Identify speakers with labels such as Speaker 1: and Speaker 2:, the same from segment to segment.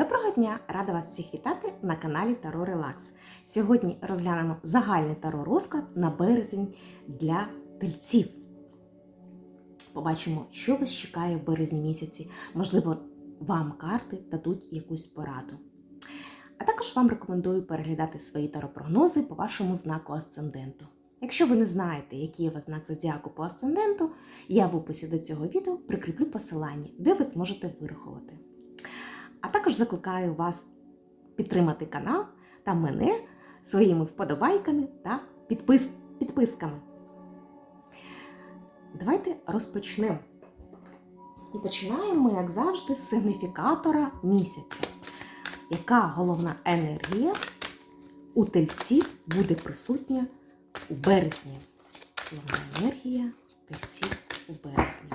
Speaker 1: Доброго дня! Рада вас всіх вітати на каналі Таро Релакс. Сьогодні розглянемо загальний таро розклад на березень для тельців. Побачимо, що вас чекає в березні місяці. Можливо, вам карти дадуть якусь пораду. А також вам рекомендую переглядати свої таропрогнози по вашому знаку асценденту. Якщо ви не знаєте, який у вас знак зодіаку по асценденту, я в описі до цього відео прикріплю посилання, де ви зможете вирахувати. А також закликаю вас підтримати канал та мене своїми вподобайками та підпис... підписками. Давайте розпочнемо. І починаємо, як завжди, з сигніфікатора місяця. Яка головна енергія у тельців буде присутня у березні? Головна енергія тельців у березні.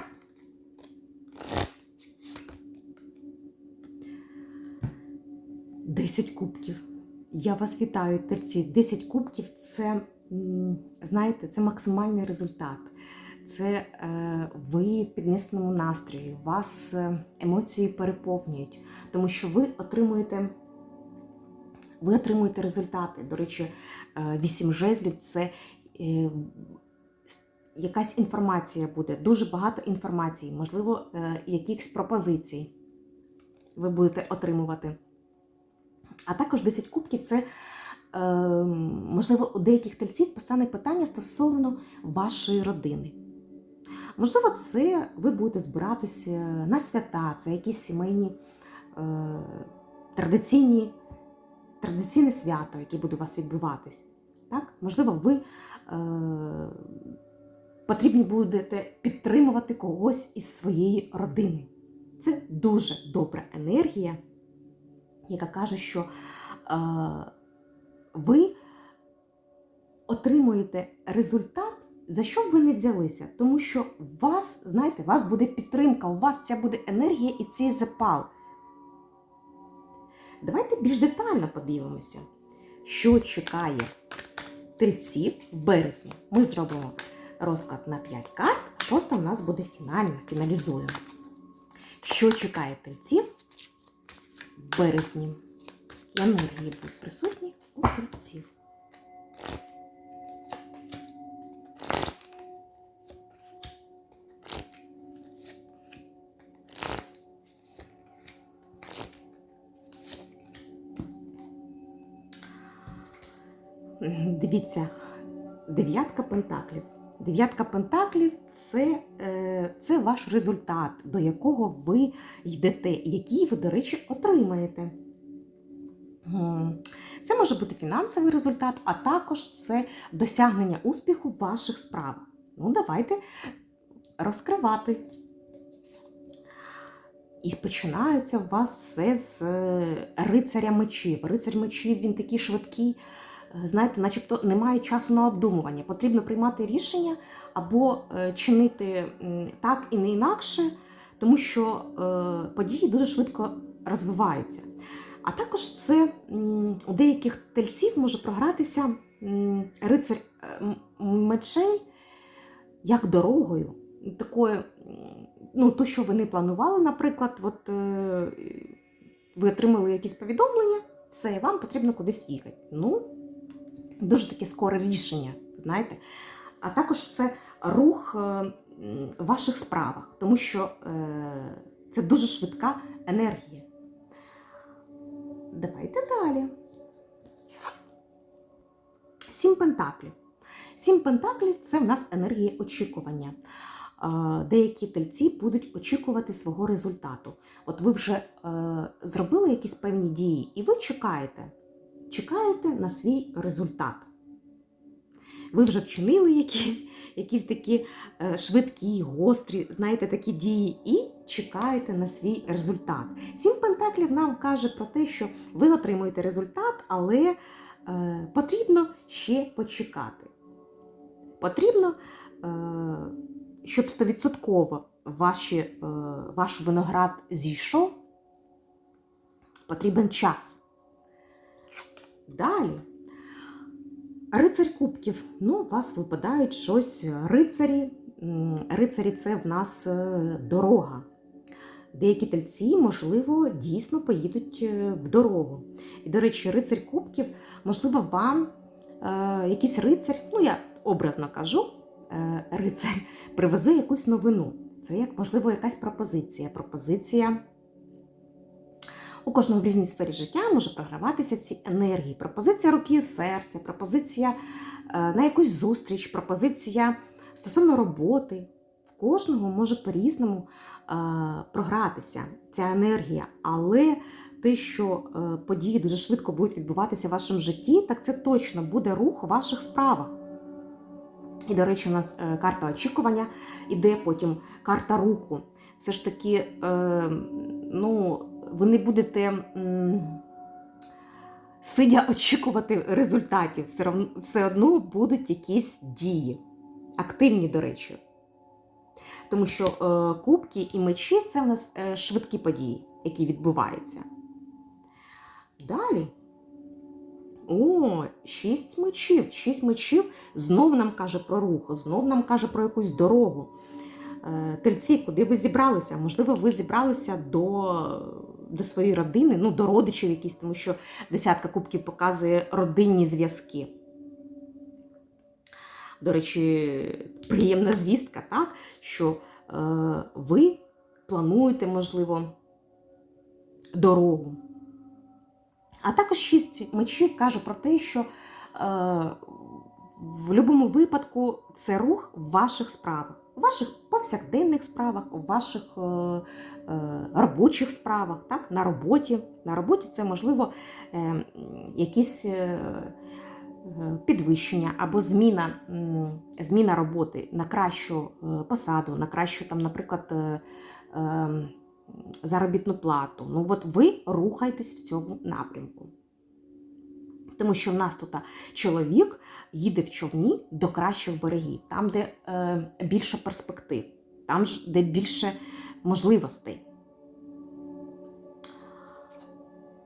Speaker 1: Десять кубків. Я вас вітаю, терці. 10 кубків це, знаєте, це максимальний результат. Це е, ви в піднесеному настрої, вас е, емоції переповнюють, тому що ви отримуєте, ви отримуєте результати. До речі, е, вісім жезлів це якась інформація буде, дуже багато інформації, можливо, якихось пропозицій ви будете отримувати. А також 10 кубків це, е, можливо, у деяких тельців постане питання стосовно вашої родини. Можливо, це ви будете збиратися на свята, це якісь сімейні е, традиційні, традиційне свято, яке буде у вас відбуватись. Так? Можливо, ви е, потрібні будете підтримувати когось із своєї родини. Це дуже добра енергія, яка каже, що е, ви отримуєте результат, за що б ви не взялися. Тому що у вас, знаєте, у вас буде підтримка, у вас ця буде енергія і цей запал. Давайте більш детально подивимося, що чекає тельців в березні. Ми зробимо розклад на 5 карт, а шоста в нас буде фінальна, фіналізуємо. Що чекає тельців березні? Які енергії будуть присутні у тельців. Дивіться, дев'ятка пентаклів. Дев'ятка пентаклів це, е, це ваш результат, до якого ви йдете, який ви, до речі, отримаєте. Це може бути фінансовий результат, а також це досягнення успіху ваших справах. Ну, давайте розкривати. І починається у вас все з е, рицаря мечів. Рицарь мечів він такий швидкий, знаєте, начебто немає часу на обдумування. Потрібно приймати рішення або е, чинити так і не інакше, тому що е, події дуже швидко розвиваються. А також це у деяких тельців може програтися рицар е, мечей як дорогою, такою, ну, то, що ви не планували, наприклад, от, е, ви отримали якісь повідомлення, все, вам потрібно кудись їхати. Ну, дуже таке скоре рішення, знаєте. А також це рух е, в ваших справах, тому що е, це дуже швидка енергія. Давайте далі. Сім пентаклів. Сім пентаклів це в нас енергія очікування. А, Деякі тельці будуть очікувати свого результату. От ви вже е, зробили якісь певні дії, і ви чекаєте. Чекаєте на свій результат. Ви вже вчинили якісь, якісь такі е, швидкі, гострі, знаєте, такі дії, і чекаєте на свій результат. Сім пентаклів нам каже про те, що ви отримуєте результат, але е, потрібно ще почекати. Потрібно, е, щоб стовідсотково ваші, е, ваш виноград зійшов, потрібен час. Далі. Рицарь кубків. Ну, у вас випадають щось рицарі. Рицарі це в нас е, дорога. Деякі тельці, можливо, дійсно поїдуть е, в дорогу. І, до речі, рицарь кубків, можливо, вам е, якийсь рицар, ну я образно кажу, е, рицар привезе якусь новину. Це як, можливо, якась пропозиція. Пропозиція у кожного в різній сфері життя може програватися ці енергії. Пропозиція руки серця, пропозиція е, на якусь зустріч, пропозиція стосовно роботи. В кожного може по-різному е, програтися ця енергія, але те, що е, події дуже швидко будуть відбуватися в вашому житті, так це точно буде рух у ваших справах. І, до речі, у нас карта очікування іде, потім карта руху. Все ж таки, ну, ви не будете сидя очікувати результатів, все, равно, все одно будуть якісь дії. Активні, до речі. Тому що е, кубки і мечі це у нас е, швидкі події, які відбуваються. Далі. О, шість мечів. Шість мечів знов нам каже про рух, знов нам каже про якусь дорогу. Е, Тельці, куди ви зібралися? Можливо, ви зібралися до, до своєї родини, ну, до родичів якісь, тому що десятка кубків показує родинні зв'язки. До речі, приємна звістка, так, що е, ви плануєте, можливо, дорогу. А також шість мечів каже про те, що е, в будь-якому випадку це рух в ваших справах, у ваших повсякденних справах, у ваших е, е, робочих справах, так? на роботі. На роботі це можливо е, якісь. Е, Підвищення або зміна зміна роботи на кращу е, посаду, на кращу, там, наприклад, е, е, заробітну плату. Ну, от ви рухаєтесь в цьому напрямку. Тому що в нас тут чоловік їде в човні до кращих берегів, там, де е, більше перспектив, там, де більше можливостей.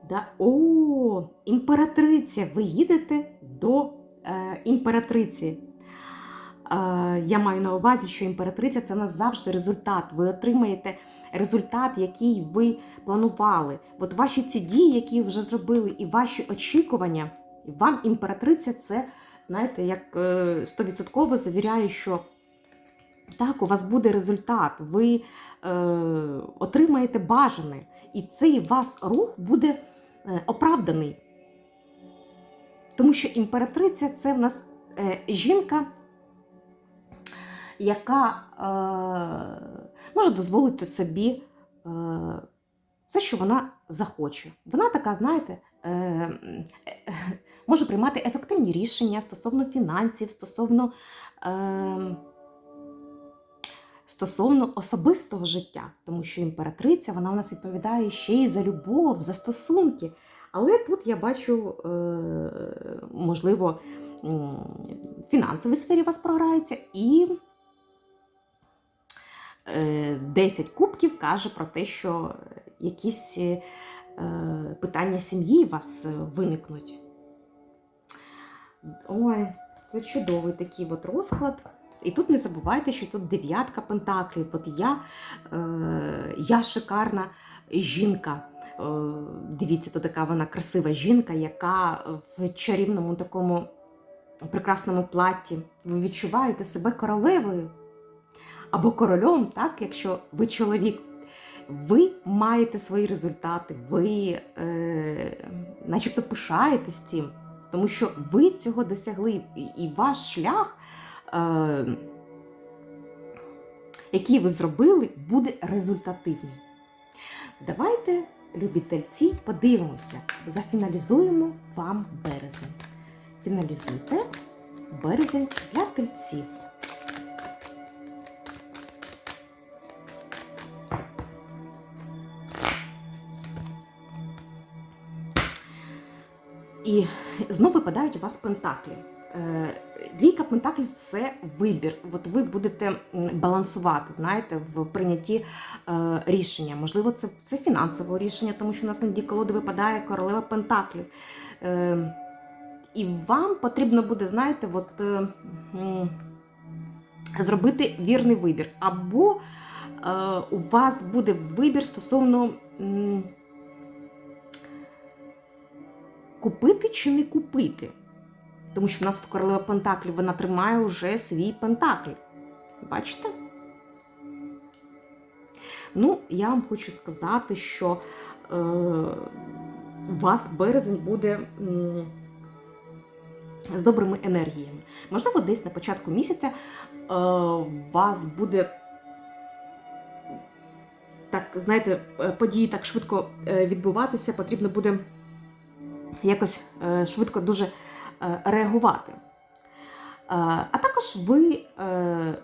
Speaker 1: Да? О, імператриця! Ви їдете до е, імператриці. Е, я маю на увазі, що імператриця це у нас завжди результат. Ви отримаєте результат, який ви планували. От ваші ці дії, які ви вже зробили, і ваші очікування, вам імператриця це, знаєте, як е, стовідсотково завіряє, що так, у вас буде результат, ви е, отримаєте бажане, і цей вас рух буде е, оправданий. Тому що імператриця це в нас е, жінка, яка е, може дозволити собі е, все, що вона захоче. Вона така, знаєте, може приймати ефективні рішення стосовно фінансів, стосовно, е, стосовно особистого життя, тому що імператриця вона у нас відповідає ще й за любов, за стосунки. Але тут я бачу, е, можливо, в фінансовій сфері вас програється, і е, 10 кубків каже про те, що якісь е, питання сім'ї у вас е, виникнуть. Ой, це чудовий такий от розклад. І тут не забувайте, що тут дев'ятка пентаклів. От я, е, я шикарна жінка. Е, Дивіться, то така вона красива жінка, яка в чарівному такому прекрасному платі. Ви відчуваєте себе королевою або корольом, так, якщо ви чоловік. Ви маєте свої результати, ви е, начебто пишаєтесь цим, тому що ви цього досягли, і, ваш шлях, е, який ви зробили, буде результативний. Давайте любі тельці, подивимося, зафіналізуємо вам березень. Фіналізуйте березень для тельців. І знову випадають у вас пентаклі. Е, Двійка пентаклів це вибір. От ви будете балансувати, знаєте, в прийнятті е, рішення. Можливо, це, це фінансове рішення, тому що у нас на дні колоди випадає королева пентаклів. Е, і вам потрібно буде, знаєте, от, е, зробити вірний вибір. Або у вас буде вибір стосовно м, купити чи не купити. Тому що в нас тут королева Пентаклів, вона тримає вже свій Пентакль. Бачите? Ну, я вам хочу сказати, що е, у вас березень буде м, з добрими енергіями. Можливо, десь на початку місяця е, вас буде. Так, знаєте, е, події так швидко е, відбуватися, потрібно буде якось е, швидко дуже е, реагувати. Е, А також ви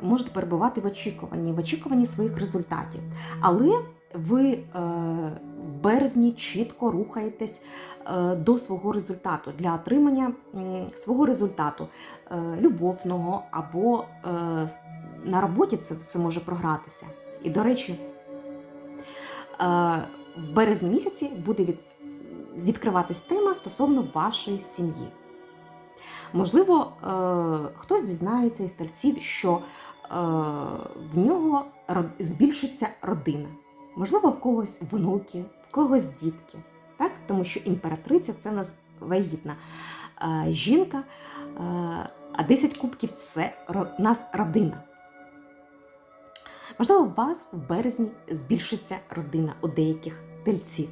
Speaker 1: можете перебувати в очікуванні, в очікуванні своїх результатів. Але ви в березні чітко рухаєтесь до свого результату для отримання свого результату любовного або на роботі це все може програтися. І, до речі, в березні місяці буде відкриватись тема стосовно вашої сім'ї. Можливо, е, хтось дізнається із тельців, що е, в нього збільшиться родина. Можливо, в когось внуки, в когось дітки. Так? Тому що імператриця це нас вагітна е, жінка, а 10 кубків це нас родина. Можливо, у вас в березні збільшиться родина у деяких тельців.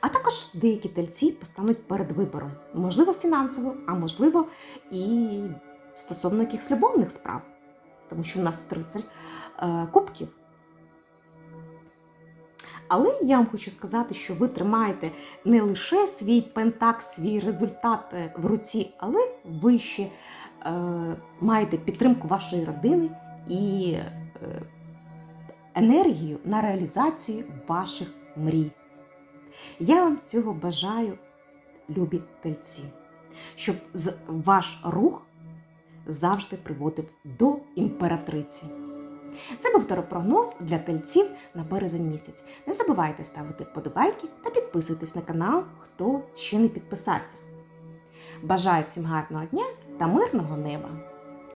Speaker 1: А також деякі тельці постануть перед вибором, можливо, фінансово, а можливо, і стосовно якихось любовних справ, тому що в нас тут рицарь е, кубків. Але я вам хочу сказати, що ви тримаєте не лише свій пентак, свій результат е, в руці, але ви ще е, маєте підтримку вашої родини і е, енергію на реалізацію ваших мрій. Я вам цього бажаю, любі тельці, щоб ваш рух завжди приводив до імператриці. Це був теропрогноз для тельців на березень місяць. Не забувайте ставити вподобайки та підписуйтесь на канал, хто ще не підписався. Бажаю всім гарного дня та мирного неба!